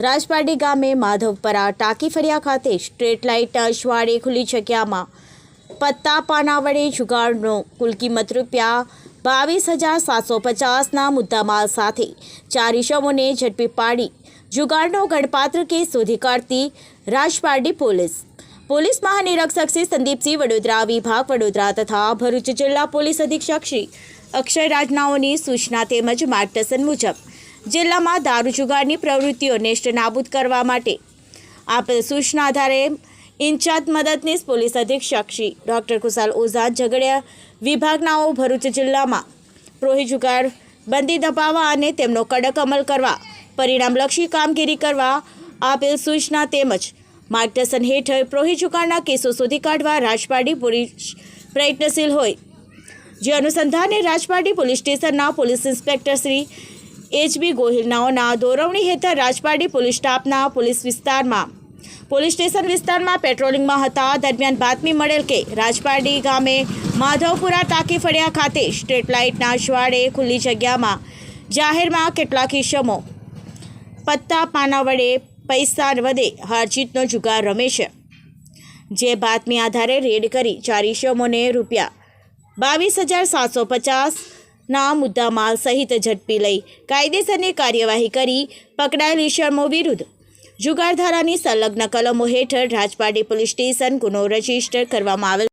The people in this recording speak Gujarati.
રાજપારડી ગામે માધવપરા ટાંકી ફરિયા ખાતે સ્ટ્રીટ લાઇટના અજવાળે ખુલ્લી જગ્યામાં. પત્તા પાના વડે જુગાડનો કુલ કિંમત રૂપિયા બાવીસ હજાર સાતસો પચાસના મુદ્દામાલ સાથે ચાર ઇસમોને ઝડપી પાડી. જુગાડનો ગણપાત્ર કેસ શોધી કાઢતી રાજપારડી પોલીસ. પોલીસ મહાનિરીક્ષક શ્રી સંદીપસિંહ વડોદરા, વિભાગ વડોદરા તથા ભરૂચ જિલ્લા પોલીસ અધિક્ષક શ્રી અક્ષય રાજનાઓની સૂચના તેમજ માર્ગદર્શન મુજબ જિલ્લામાં દારૂ જુગારની પ્રવૃત્તિઓ નેષ્ટ નાબૂદ કરવા માટે. આપેલ સૂચના આધારે ઇન્ચાર્જ મદદનીશ પોલીસ અધિક્ષક શ્રી ડૉક્ટર કુશાલ ઓઝા ઝઘડિયા વિભાગનાઓ ભરૂચ જિલ્લામાં પ્રોહી જુગાર બંદી દબાવવા અને તેમનો કડક અમલ કરવા, પરિણામલક્ષી કામગીરી કરવા આપેલ સૂચના તેમજ માર્ગદર્શન હેઠળ પ્રોહી જુગારના કેસો શોધી કાઢવા રાજપાડી પોલીસ પ્રયત્નશીલ હોય. જે અનુસંધાને રાજપાડી પોલીસ સ્ટેશનના પોલીસ ઇન્સ્પેક્ટર શ્રી એચબી ગોહિલનાઓના દોરવણી હેઠળ રાજપારડી પોલીસ સ્ટાફના પોલીસ વિસ્તારમાં. પોલીસ સ્ટેશન વિસ્તારમાં પેટ્રોલિંગમાં હતા. દરમિયાન બાતમી મળેલ કે રાજપારડી ગામે માધવપુરા ટાંકી ફળિયા ખાતે સ્ટ્રીટ લાઇટના અજવાળે ખુલ્લી જગ્યામાં જાહેરમાં કેટલાક ઇસમો પત્તા પાના વડે પૈસા વધે હારજીતનો જુગાર રમે છે. જે બાતમી આધારે રેડ કરી ચાર ઇસમોને રૂપિયા બાવીસ હજાર સાતસો પચાસના મુદ્દામાલ સહિત ઝડપી લઈ કાયદેસરની કાર્યવાહી કરી પકડાયેલ શર્મો વિરુદ્ધ. જુગારધારાની સંલગ્ન કલમો હેઠળ રાજપાટી પોલીસ સ્ટેશન ગુનો રજિસ્ટર કરવામાં આવેલ